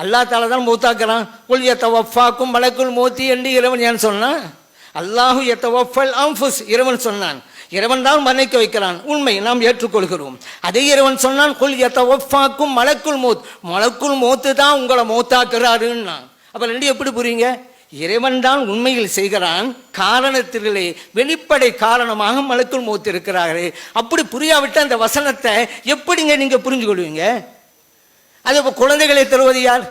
அல்லா தால தான் மூத்தாக்குறான். குல் எத்தவஃபாக்கும் மலக்குள் மூத்தி என்று இறைவன் ஏன் சொன்னான்? அல்லாஹு எத்தவஃபல் அம்புஸ் இறைவன் சொன்னான். இறைவன் தான் மன்னிக்க வைக்கிறான். உண்மை நாம் ஏற்றுக்கொள்கிறோம். அதே இறைவன் சொன்னான் குல் எத்தவஃபாக்கும் மலக்குள் மூத் மலக்குள் மூத்து தான் உங்களை மூத்தாக்குறாருன்னா. அப்போ ரெண்டு எப்படி புரியுங்க? இறைவன் தான் உண்மையில் செய்கிறான். காரணத்திலே வெளிப்படை காரணமாக மலக்குள் மூத்து இருக்கிறார்கள் அப்படி புரியாவிட்ட அந்த வசனத்தை எப்படிங்க நீங்கள் புரிஞ்சு கொள்வீங்க அது இப்போ குழந்தைகளை தருவது யார்?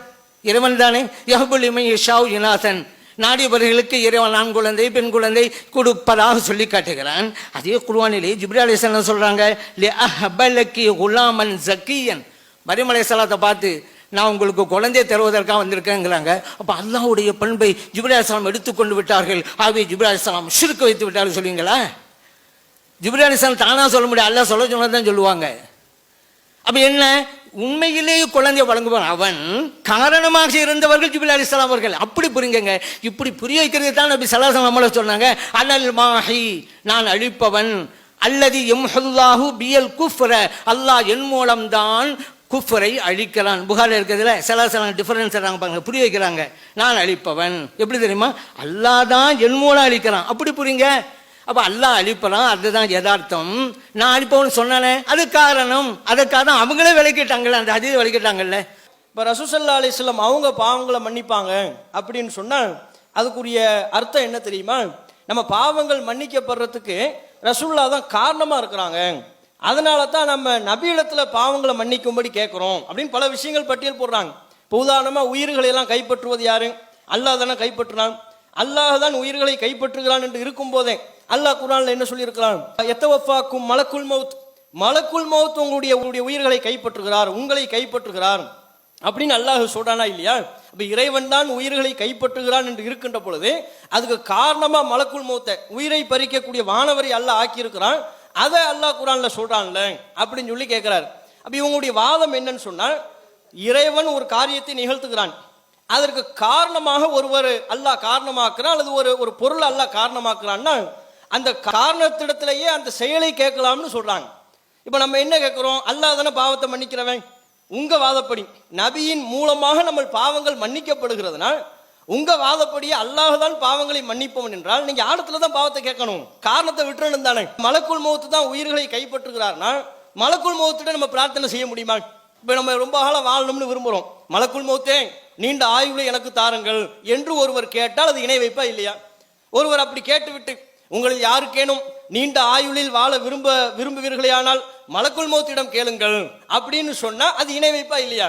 இறைவன் தானே. யஹபுல் இமை ஷாவ் இனாசன். நாடியவர்களுக்கு இறைவன் ஆண் குழந்தை பெண் குழந்தை கொடுப்பதாக சொல்லி காட்டுகிறான். அதே குர்வானிலே ஜிப்ரி அலிஸ்லாம் சொல்கிறாங்க லி அஹபலக்கி குலாமன் ஜக்கியன் மரிமலை சலாத்தை பார்த்து நான் உங்களுக்கு குழந்தை தருவதற்காக வந்திருக்கேங்கிறாங்க அப்போ அல்லாவுடைய பண்பை ஜிப்ரி அலிஸ்லாம் எடுத்துக்கொண்டு விட்டார்கள். ஆகவே ஜிப்ரி அலிஸ்லாம் ஷிர்க்கு வைத்து விட்டார்கள் சொல்லுவீங்களா ஜிப்ரி அலிஸ்லாம் சொல்ல முடியாது. அல்லாஹ் சொல்ல சொன்னதான் சொல்லுவாங்க. அப்போ என்ன? உண்மையிலேயே குழந்தையை வழங்குவான் அவன். காரணமாக இருந்தவர்கள் ஜிபில் அலிஸ்லாம் அவர்கள். அப்படி புரியுங்க இப்படி புரிய வைக்கிறது தான் நபி சலாசம் நம்மள சொன்னாங்க. அனல் மாஹி நான் அழிப்பவன். அல்லது எம்ஹல்லாஹு பியல் குஃப்ர. அல்லாஹ் என் மூலம்தான் குஃபரை அழிக்கிறான். புகாரில் இருக்கிறதுல சில சில டிஃபரன்ஸ் பாருங்க. புரிய வைக்கிறாங்க. நான் அழிப்பவன். எப்படி தெரியுமா? அல்லாஹ் தான் என் மூலம் அழிக்கிறான். அப்படி புரியுங்க. அப்போ அல்லாஹ் அழிப்பறான் அதுதான் யதார்த்தம். நான் அழிப்பவன் சொன்னானே அது காரணம். அதுக்காக தான் அவங்களே விளக்கிட்டாங்கல்ல அந்த அதீத விளக்கிட்டாங்கல்ல. இப்போ ரசூசல்லா அலிஸ்லாம் அவங்க பாவங்களை மன்னிப்பாங்க அப்படின்னு சொன்னால் அதுக்குரிய அர்த்தம் என்ன தெரியுமா? நம்ம பாவங்கள் மன்னிக்கப்படுறதுக்கு ரசூல்லா தான் காரணமாக இருக்கிறாங்க. அதனால தான் நம்ம நபியிடத்துல பாவங்களை மன்னிக்கும்படி கேட்குறோம் அப்படின்னு பல விஷயங்கள் பட்டியல் போடுறாங்க. இப்போ உதாரணமாக உயிர்களை எல்லாம் கைப்பற்றுவது யாரு? அல்லாஹ் தானே கைப்பற்றுறான். அல்லாஹ் தான் உயிர்களை கைப்பற்றுகிறான் என்று இருக்கும் போதே அல்லாஹ் குரான்ல என்ன சொல்லியிருக்கிறான்? எத்தவஃபாக்கும் மலக்குல் மவுத். மலக்குல் மவுத் உங்களுடைய உங்களுடைய உயிர்களை கைப்பற்றுகிறார் உங்களை கைப்பற்றுகிறார் அப்படின்னு அல்லாஹ் சொல்றானா இல்லையா? இப்போ இறைவன் தான் உயிர்களை கைப்பற்றுகிறான் என்று இருக்கின்ற பொழுது அதுக்கு காரணமாக மலக்குள் மௌத்த உயிரை பறிக்கக்கூடிய வானவரை அல்லாஹ் ஆக்கியிருக்கிறான். அதை அல்லாஹ் குரான்ல சொல்றான்ல அப்படின்னு சொல்லி கேட்கிறார் அப்போ இவங்களுடைய வாதம் என்னன்னு சொன்னால் இறைவன் ஒரு காரியத்தை நிகழ்த்துகிறான். அதற்கு காரணமாக ஒருவர் அல்லாஹ் காரணமாக்குறான் அல்லது ஒரு ஒரு பொருள் அல்லாஹ் காரணமாக்குறான்னா அந்த காரணத்திடத்திலேயே அந்த செயலை கேட்கலாம்னு சொல்கிறாங்க இப்போ நம்ம என்ன கேட்குறோம்? அல்லாஹ் தானே பாவத்தை மன்னிக்கிறவன். உங்கள் வாதப்படி நபியின் மூலமாக நம்ம பாவங்கள் மன்னிக்கப்படுகிறதுனால் உங்கள் வாதப்படியே அல்லாஹ் தான் பாவங்களை மன்னிப்பவன் என்றால் நீங்கள் ஆழத்துல தான் பாவத்தை கேட்கணும். காரணத்தை விட்டுறணும் தானே. மலக்குள் முகத்து தான் உயிர்களை கைப்பற்றுகிறார்னால் மலக்குள் மௌத்திட்ட நம்ம பிரார்த்தனை செய்ய முடியுமா? இப்போ நம்ம ரொம்ப காலம் வாழணும்னு விரும்புகிறோம் மலக்குள் மௌத்தே நீண்ட ஆயுளை எனக்கு தாருங்கள் என்று ஒருவர் கேட்டால் அது இணை வைப்பா இல்லையா? ஒருவர் அப்படி கேட்டுவிட்டு உங்களில் யாருக்கேனும் நீண்ட ஆயுளில் வாழ விரும்ப விரும்புவீர்களேயானால் மலக்குள் மௌத்திடம் கேளுங்கள் அப்படின்னு சொன்னா அது இணை வைப்பா இல்லையா?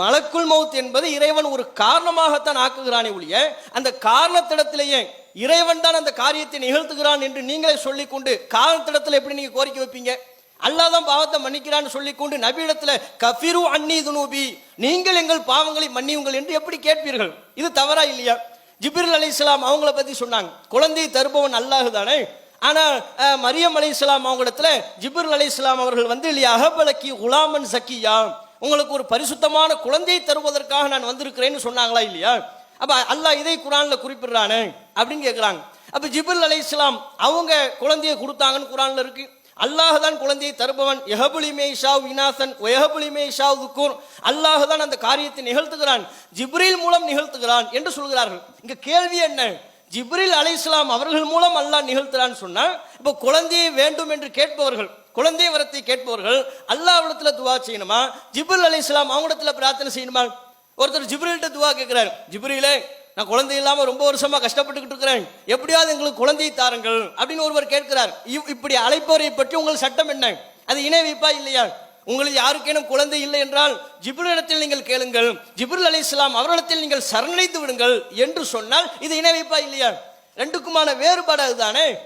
மலக்குள் மௌத் என்பது இறைவன் ஒரு காரணமாகத்தான் ஆக்குகிறானே ஒழிய அந்த காரணத்திடத்திலேயே இறைவன் தான் அந்த காரியத்தை நிகழ்த்துகிறான் என்று நீங்களே சொல்லிக்கொண்டு காரணத்திடத்தில் எப்படி நீங்க கோரிக்கை வைப்பீங்க? அல்லாஹ் தான் பாவத்தை மன்னிக்கிறான்னு சொல்லிக்கொண்டு நபியிடத்துல கஃபிரு அன்னி துனூபி நீங்கள் எங்கள் பாவங்களை மன்னியுங்கள் என்று எப்படி கேட்பீர்கள்? இது தவறா இல்லையா? ஜிப்ரில் அலி இஸ்லாம் அவங்கள பற்றி சொன்னாங்க. குழந்தை தருபவன் அல்லாஹு தானே. ஆனால் மரியம் அலி இஸ்லாம் அவங்களிடத்துல ஜிப்ரில் அலி இஸ்லாம் அவர்கள் வந்து இல்லையா அகபலக்கி குலாமன் சக்கியா. உங்களுக்கு ஒரு பரிசுத்தமான குழந்தையை தருவதற்காக நான் வந்திருக்கிறேன்னு சொன்னாங்களா இல்லையா? அப்போ அல்லாஹ் இதை குரானில் குறிப்பிடுறானே அப்படின்னு கேட்குறாங்க அப்போ ஜிப்ரில் அலி இஸ்லாம் அவங்க குழந்தையை கொடுத்தாங்கன்னு குரானில் இருக்குது அல்லாஹ் தான் குழந்தையை தருபவன். எஹபுலிமே ஷாவ் இனாசன் ஒயஹபுலிமே ஷாவ் துக்கூர். அல்லாஹ் தான் அந்த காரியத்தை நிகழ்த்துகிறான். ஜிப்ரில் மூலம் நிகழ்த்துகிறான் என்று சொல்கிறார்கள். இங்க கேள்வி என்ன? ஜிப்ரில் அலைஹிஸ்ஸலாம் அவர்கள் மூலம் அல்லாஹ் நிகழ்த்துறான்னு சொன்னால் இப்போ குழந்தையை வேண்டும் என்று கேட்பவர்கள் குழந்தை வரத்தை கேட்பவர்கள் அல்லாஹ்விடத்துல துவா செய்யணுமா? ஜிப்ரில் அலைஹிஸ்ஸலாம் அவங்களிடத்துல பிரார்த்தனை செய்யணுமா? ஒருத்தர் ஜிப்ரில்கிட்ட துவா கேட்கிறார். ஜிப்ரிலே நான் குழந்தை இல்லாமல் ரொம்ப வருஷமாக கஷ்டப்பட்டுக்கிட்டு இருக்கிறேன். எப்படியாவது எங்களுக்கு குழந்தையை தாருங்கள் அப்படின்னு ஒருவர் கேட்கிறார். இவ்- இப்படி அழைப்பவரை பற்றி உங்கள் சட்டம் என்ன? அது இணை வைப்பா இல்லையா? உங்களுக்கு யாருக்கேனும் குழந்தை இல்லை என்றால் ஜிப்ரிலிடத்தில் நீங்கள் கேளுங்கள். ஜிப்ரில் அலி இஸ்லாம் அவரிடத்தில் நீங்கள் சரணடைத்து விடுங்கள் என்று சொன்னால் இது இணை வைப்பா இல்லையா? ரெண்டுக்குமான வேறுபாடு அதுதானே?